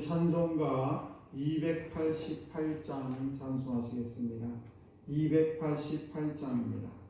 찬송가 288장 찬송하시겠습니다. 288장입니다.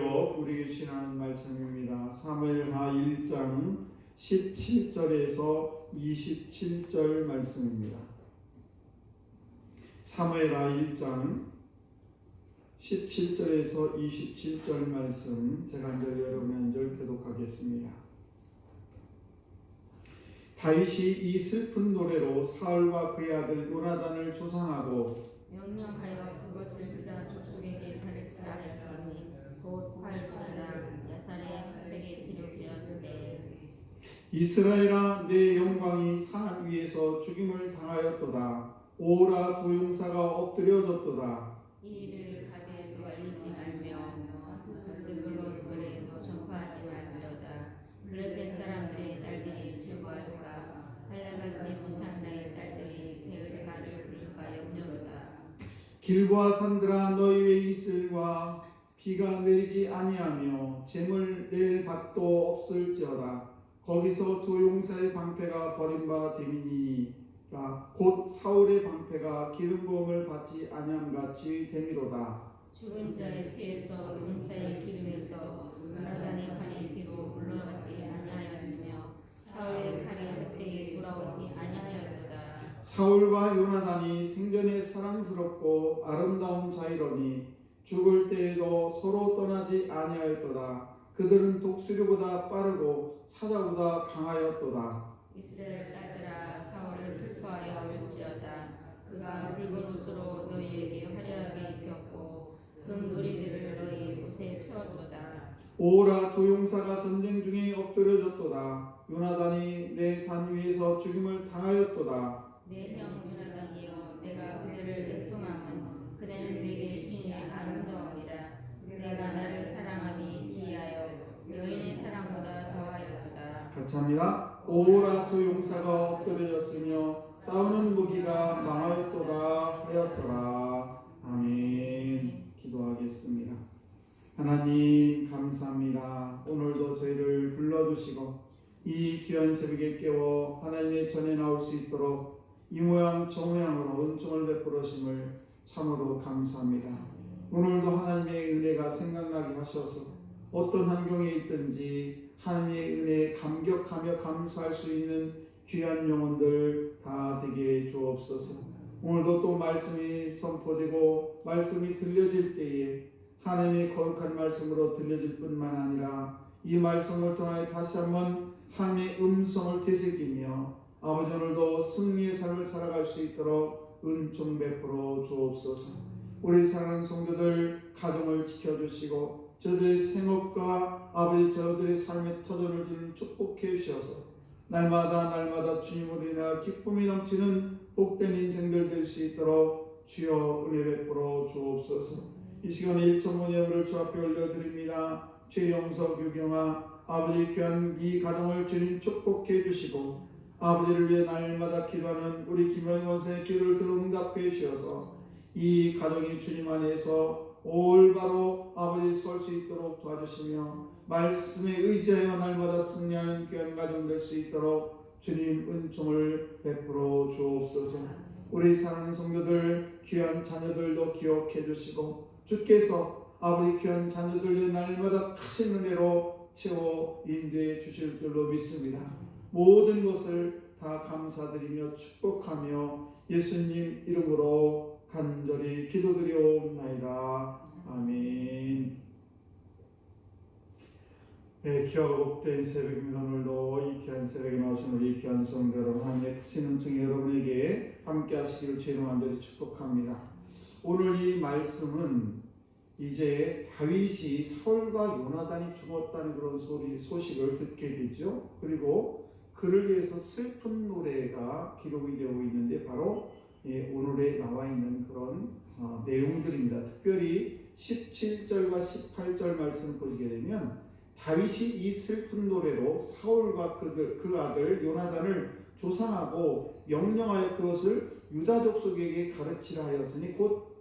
우리에게 주시는 말씀입니다. 사무엘하 1장 17절에서 27절 말씀입니다. 사무엘하 1장 17절에서 27절 말씀 제가 한절 여러분 한절 교독하겠습니다. 다윗이 이 슬픈 노래로 사울과 그의 아들 요나단을 조상하고 명령하여 그것을 유다 족속에게 가르치라 하였으니 곧 활보이라 야살의 책에 기록되었으되 이스라엘아 내 영광이 산 위에서 죽임을 당하였도다. 오라 두 용사가 엎드려졌도다. 이 일을 가게에도 알리지 말며 스스로 그래도 전파하지 말지어다. 블레셋 사람들의 딸들이 즐거워할까? 할례받지 못한 자의 딸들이 게으르가를 부릴까 염려로다. 길보아 산들아 너희 왜 이슬과 비가 내리지 아니하며 재물 낼 밭도 없을지어다 거기서 두 용사의 방패가 버림바 되미니라. 곧 사울의 방패가 기름 부음을 받지 아니함 같이 되미로다. 죽은 자의 피에서 용사의 기름에서 요나단의 활이 뒤로 물러가지 아니하였으며 사울의 칼이 헛되이 돌아오지 아니하였도다. 사울과 요나단이 생전에 사랑스럽고 아름다운 자이러니 죽을 때에도 서로 떠나지 아니하였도다. 그들은 독수리보다 빠르고 사자보다 강하였도다. 이스라엘 딸들아 사울을 슬퍼하여 울지어다 그가 붉은 옷으로 너희에게 화려하게 입혔고 금도리들을 너희 옷에 채웠도다 오라 두 용사가 전쟁 중에 엎드려졌도다. 요나단이 내 산 위에서 죽임을 당하였도다. 내 형 요나단이여 내가 그들을 애통함은 그대는 내게 주인의 아름다움이라 내가 나를 사랑함이 기하여 여인의 사랑보다 더하였도다 같이 합니다. 오라 두 용사가 엎드려졌으며 싸우는 무기가 망하였도다 하였더라. 아멘. 기도하겠습니다. 하나님 감사합니다. 오늘도 저희를 불러주시고 이 귀한 새벽에 깨워 하나님의 전에 나올 수 있도록 이 모양 저 모양으로 은총을 베풀으심을 참으로 감사합니다. 오늘도 하나님의 은혜가 생각나게 하셔서 어떤 환경에 있든지 하나님의 은혜에 감격하며 감사할 수 있는 귀한 영혼들 다 되게 주옵소서. 오늘도 또 말씀이 선포되고 말씀이 들려질 때에 하나님의 거룩한 말씀으로 들려질 뿐만 아니라 이 말씀을 통하여 다시 한번 하나님의 음성을 되새기며 아버지 오늘도 승리의 삶을 살아갈 수 있도록 은총 베풀어 주옵소서. 우리 사랑하는 성도들 가정을 지켜주시고 저들의 생업과 아버지 저들의 삶의 터전을 주는 축복해 주셔서 날마다 날마다 주님으로 인하 기쁨이 넘치는 복된 인생들 될 수 있도록 주여 은혜 베풀어 주옵소서. 이 시간에 일천문 예물을 주 앞에 올려드립니다. 최영석 유경아 아버지 귀한 이 가정을 주님 축복해 주시고 아버지를 위해 날마다 기도하는 우리 김영희 원사의 기도를 들어 응답해 주셔서 이 가정이 주님 안에서 올바로 아버지 설 수 있도록 도와주시며 말씀에 의지하여 날마다 승리하는 귀한 가정 될 수 있도록 주님 은총을 베풀어 주옵소서. 우리 사랑하는 성도들 귀한 자녀들도 기억해 주시고 주께서 아버지 귀한 자녀들의 날마다 크신 은혜로 채워 인도해 주실 줄로 믿습니다. 모든 것을 다 감사드리며 축복하며 예수님 이름으로 간절히 기도드리옵나이다. 아멘. 네, 귀하고 복된 새벽입니다. 오늘도 이 귀한 새벽에 나오신 우리 귀한 성도 여러분, 하나님의 크신 은총이 여러분에게 함께 하시기를 주님 간절히 축복합니다. 오늘 이 말씀은 이제 다윗이 사울과 요나단이 죽었다는 그런 소리 소식을 듣게 되죠. 그리고 그를 위해서 슬픈 노래가 기록이 되고 있는데 바로 예, 오늘에 나와 있는 그런 어, 내용들입니다. 특별히 17절과 18절 말씀을 보시게 되면 다윗이 이 슬픈 노래로 사울과 그들 그 아들 요나단을 조상하고 명령하여 그것을 유다족 속에게 가르치라 하였으니 곧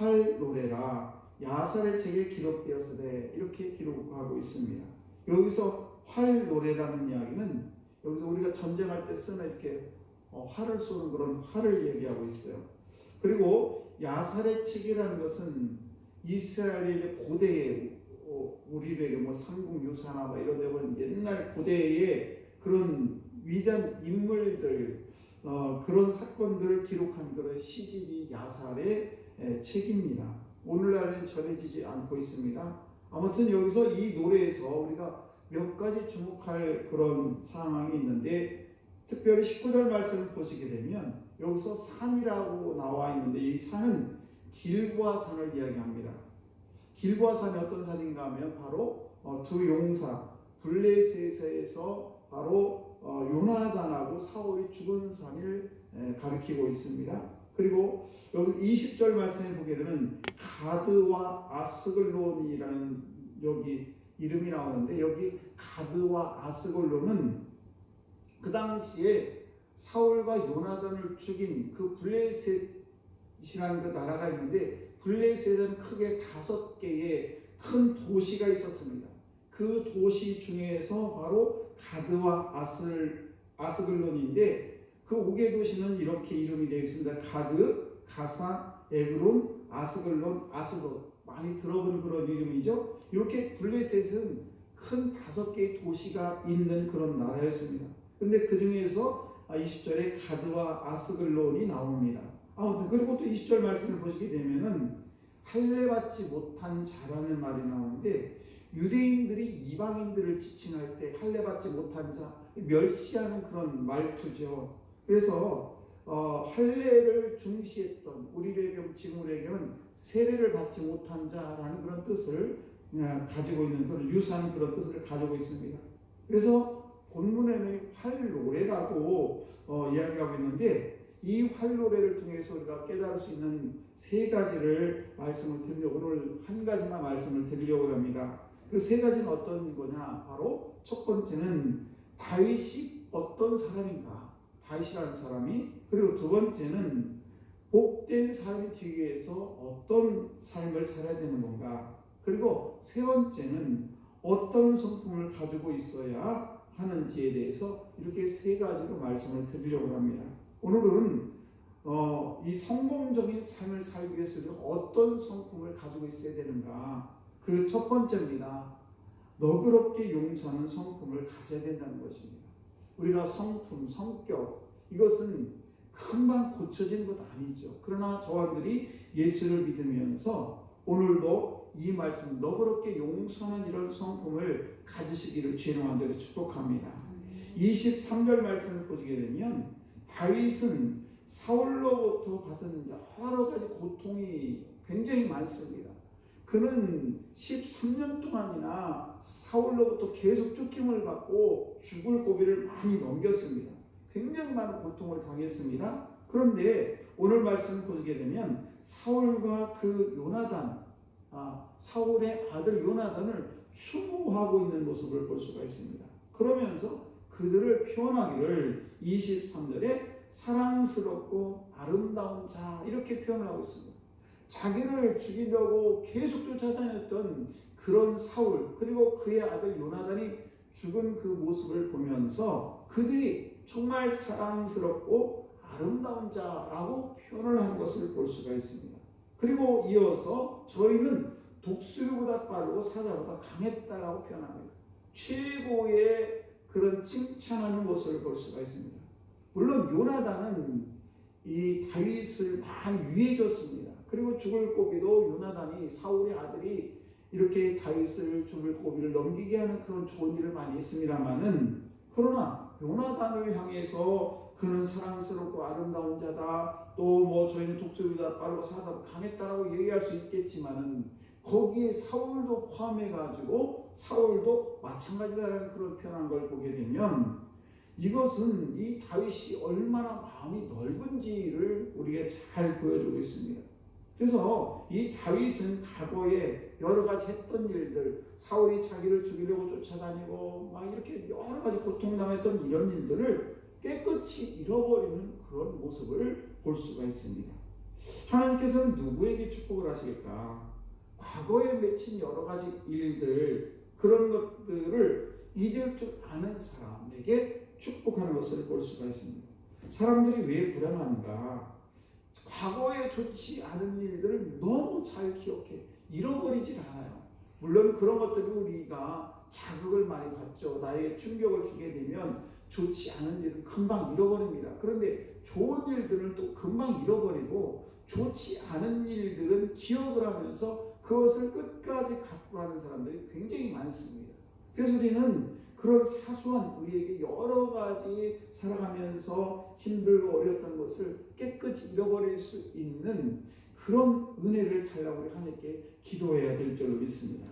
활 노래라 야살의 책에 기록되었으되 이렇게 기록하고 있습니다. 여기서 활 노래라는 이야기는 여기서 우리가 전쟁할 때 쓰는 이렇게 어, 활을 쏘는 그런 활을 얘기하고 있어요. 그리고 야살의 책이라는 것은 이스라엘의 고대의 어, 우리에게 뭐 삼국유사나 뭐 이런 데 보면 옛날 고대의 그런 위대한 인물들 어, 그런 사건들을 기록한 그런 시집이 야살의 에, 책입니다. 오늘날은 전해지지 않고 있습니다. 아무튼 여기서 이 노래에서 우리가 몇 가지 주목할 그런 상황이 있는데 특별히 19절 말씀을 보시게 되면 여기서 산이라고 나와 있는데 이 산은 길보아 산을 이야기합니다. 길보아 산이 어떤 산인가 하면 바로 어, 두 용사 블레셋에서 바로 어, 요나단하고 사울이 죽은 산을 에, 가리키고 있습니다. 그리고 여기 20절 말씀에 보게 되면 가드와 아스글론이라는 여기 이름이 나오는데 여기 가드와 아스글론은 그 당시에 사울과 요나단을 죽인 그 블레셋이라는 그 나라가 있는데 블레셋은 크게 다섯 개의 큰 도시가 있었습니다. 그 도시 중에서 바로 가드와 아슬 아스글론인데 그 5개 도시는 이렇게 이름이 되어 있습니다. 가드, 가사, 에그론, 아스글론, 아스돗 많이 들어본 그런 이름이죠. 이렇게 블레셋은 큰 다섯 개의 도시가 있는 그런 나라였습니다. 근데 그 중에서 20절에 가드와 아스글론이 나옵니다. 아무튼 그리고 또 20절 말씀을 보시게 되면은 할례받지 못한 자라는 말이 나오는데 유대인들이 이방인들을 지칭할 때 할례받지 못한 자 멸시하는 그런 말투죠. 그래서 어, 할례를 중시했던 우리에게 지금 우리에게는 세례를 받지 못한 자라는 그런 뜻을 어, 가지고 있는 그런 유사한 그런 뜻을 가지고 있습니다. 그래서 본문에는 활노래라고 어, 이야기하고 있는데 이 활노래를 통해서 우리가 깨달을 수 있는 세 가지를 말씀을 드리려고 오늘 한 가지만 말씀을 드리려고 합니다. 그 세 가지는 어떤 거냐? 바로 첫 번째는 다윗이 어떤 사람인가? 다윗이라는 사람이 그리고 두 번째는 복된 삶이 되기 위해서 어떤 삶을 살아야 되는 건가? 그리고 세 번째는 어떤 성품을 가지고 있어야 하는지에 대해서 이렇게 세 가지로 말씀을 드리려고 합니다. 오늘은 어, 이 성공적 성공적인 삶을 살기 위해서 어떤 성품을 가지고 있어야 되는가? 그 첫 번째입니다. 너그럽게 용서하는 성품을 가져야 된다는 것입니다. 우리가 성품, 성격 이것은 금방 고쳐지는 것 아니죠. 그러나 저와들이 예수를 믿으면서 오늘도 이 말씀 너그럽게 용서하는 이런 성품을 가지시기를 주의 이름으로 축복합니다. 23절 말씀을 보시게 되면 다윗은 사울로부터 받은 여러 가지 고통이 굉장히 많습니다. 그는 13년 동안이나 사울로부터 계속 쫓김을 받고 죽을 고비를 많이 넘겼습니다. 굉장히 많은 고통을 당했습니다. 그런데 오늘 말씀 보시게 되면 사울과 그 요나단, 아, 사울의 아들 요나단을 추모하고 있는 모습을 볼 수가 있습니다. 그러면서 그들을 표현하기를 23절에 사랑스럽고 아름다운 자 이렇게 표현하고 있습니다. 자기를 죽이려고 계속 쫓아다녔던 그런 사울 그리고 그의 아들 요나단이 죽은 그 모습을 보면서 그들이 정말 사랑스럽고 아름다운 자라고 표현을 한 것을 볼 수가 있습니다. 그리고 이어서 저희는 독수리보다 빠르고 사자보다 강했다라고 표현합니다. 최고의 그런 칭찬하는 것을 볼 수가 있습니다. 물론 요나단은 이 다윗을 많이 위해줬습니다. 그리고 죽을 고비도 요나단이 사울의 아들이 이렇게 다윗을 죽을 고비를 넘기게 하는 그런 좋은 일을 많이 했습니다만은 그러나 요나단을 향해서 그는 사랑스럽고 아름다운 자다 또 뭐 저희는 독수리보다 빠르고 사다보다 강했다라고 얘기할 수 있겠지만은 거기에 사울도 포함해 가지고 사울도 마찬가지다라는 그런 표현한 걸 보게 되면 이것은 이 다윗이 얼마나 마음이 넓은지를 우리에게 잘 보여주고 있습니다. 그래서 이 다윗은 과거에 여러 가지 했던 일들, 사울이 자기를 죽이려고 쫓아다니고 막 이렇게 여러 가지 고통당했던 이런 일들을 깨끗이 잃어버리는 그런 모습을 볼 수가 있습니다. 하나님께서는 누구에게 축복을 하실까? 과거에 맺힌 여러 가지 일들, 그런 것들을 잊을 줄 아는 사람에게 축복하는 것을 볼 수가 있습니다. 사람들이 왜 불행한가? 과거에 좋지 않은 일들을 너무 잘 기억해 잃어버리질 않아요. 물론 그런 것들이 우리가 자극을 많이 받죠. 나에게 충격을 주게 되면 좋지 않은 일은 금방 잃어버립니다. 그런데 좋은 일들은 또 금방 잃어버리고 좋지 않은 일들은 기억을 하면서 그것을 끝까지 갖고 가는 사람들이 굉장히 많습니다. 그래서 우리는 그런 사소한 우리에게 여러 가지 살아가면서 힘들고 어려웠던 것을 잃어버릴 수 있는 그런 은혜를 달라고 우리 하나님께 기도해야 될 줄로 믿습니다.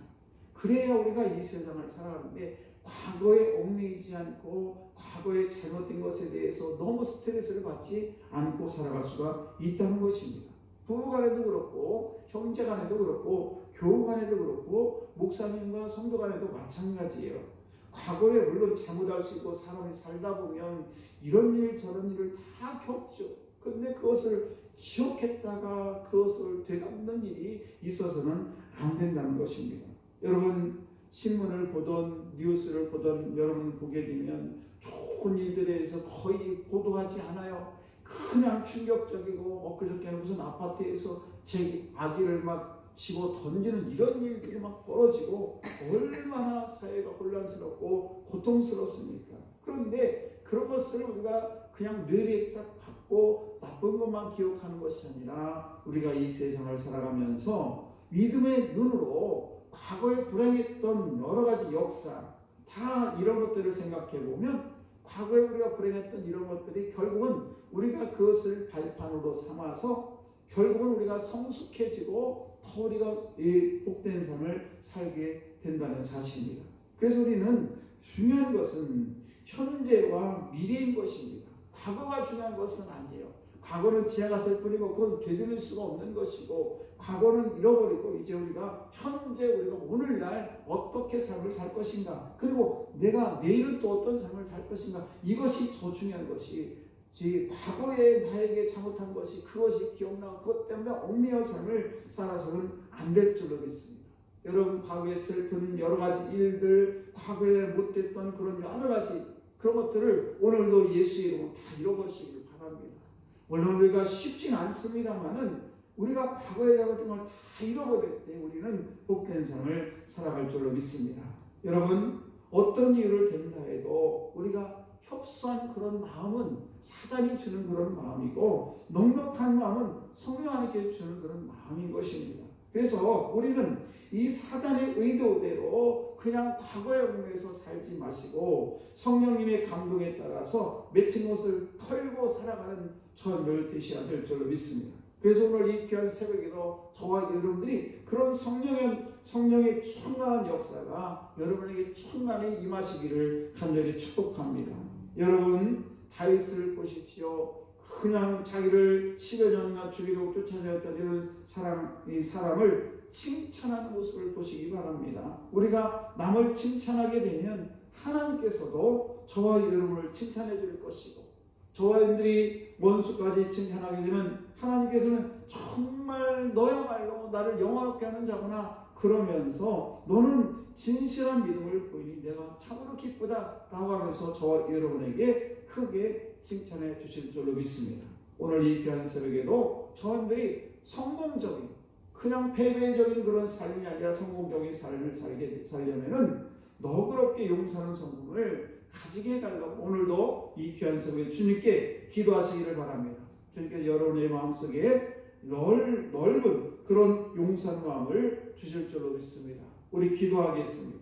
그래야 우리가 이 세상을 살아가는데 과거에 얽매이지 않고 과거에 잘못된 것에 대해서 너무 스트레스를 받지 않고 살아갈 수가 있다는 것입니다. 부부 간에도 그렇고 형제 간에도 그렇고 교우 간에도 그렇고 목사님과 성도 간에도 마찬가지예요. 과거에 물론 잘못할 수 있고 사람이 살다 보면 이런 일 저런 일을 다 겪죠. 근데 그것을 기억했다가 그것을 되갚는 일이 있어서는 안 된다는 것입니다. 여러분 신문을 보던 뉴스를 보던 여러분 보게 되면 좋은 일들에 대해서 거의 보도하지 않아요. 그냥 충격적이고 엊그저께는 무슨 아파트에서 제 아기를 막 집어 던지는 이런 일들이 막 벌어지고 얼마나 사회가 혼란스럽고 고통스럽습니까? 그런데 그런 것을 우리가 그냥 뇌리에 딱 받고 나쁜 것만 기억하는 것이 아니라 우리가 이 세상을 살아가면서 믿음의 눈으로 과거에 불행했던 여러 가지 역사 다 이런 것들을 생각해 보면 과거에 우리가 불행했던 이런 것들이 결국은 우리가 그것을 발판으로 삼아서 결국은 우리가 성숙해지고 더 우리가 이 복된 삶을 살게 된다는 사실입니다. 그래서 우리는 중요한 것은 현재와 미래인 것입니다. 과거가 중요한 것은 아니에요. 과거는 지나갔을 뿐이고 그건 되돌릴 수가 없는 것이고 과거는 잃어버리고 이제 우리가 현재 우리가 오늘날 어떻게 삶을 살 것인가 그리고 내가 내일은 또 어떤 삶을 살 것인가 이것이 더 중요한 것이 지 과거에 나에게 잘못한 것이 그것이 기억나고 그것 때문에 얽매여 삶을 살아서는 안 될 줄로 믿습니다. 여러분 과거에 슬픈 여러 가지 일들 과거에 못했던 그런 여러 가지 그런 것들을 오늘도 예수의 이름으로 다 잃어버리시길 바랍니다. 물론 우리가 쉽진 않습니다만은 우리가 과거의 같은 걸다 잃어버릴 때 우리는 복된 삶을 살아갈 줄로 믿습니다. 여러분 어떤 이유를 댄다 해도 우리가 협소한 그런 마음은 사단이 주는 그런 마음이고 넉넉한 마음은 성령 하나님께 주는 그런 마음인 것입니다. 그래서 우리는 이 사단의 의도대로 그냥 과거의 얽매여서 살지 마시고 성령님의 감동에 따라서 맺힌 것을 털고 살아가는 저늘 되셔야 될 줄로 믿습니다. 그래서 오늘 이 귀한 새벽에도 저와 여러분들이 그런 성령의 성령의 충만한 역사가 여러분에게 충만히 임하시기를 간절히 축복합니다. 여러분 다윗을 보십시오. 그냥 자기를 10여 년이나 죽이려고 쫓아다녔던 이런 사람, 이 사람을 칭찬하는 모습을 보시기 바랍니다. 우리가 남을 칭찬하게 되면 하나님께서도 저와 여러분을 칭찬해 줄 것이고 저와 여러분들이 원수까지 칭찬하게 되면 하나님께서는 정말 너야말로 나를 영화롭게 하는 자구나 그러면서 너는 진실한 믿음을 보이니 내가 참으로 기쁘다 라고 하면서 저와 여러분에게 크게 칭찬해 주실 줄로 믿습니다. 오늘 이 귀한 새벽에도 저분들이 성공적인 그냥 패배적인 그런 삶이 아니라 성공적인 삶을 살게 살려면은 너그럽게 용서하는 성공을 가지게 해달라고 오늘도 이 귀한 새벽에 주님께 기도하시기를 바랍니다. 주님께 여러분의 마음속에 넓, 넓은 그런 용서하는 마음을 주실 줄로 믿습니다. 우리 기도하겠습니다.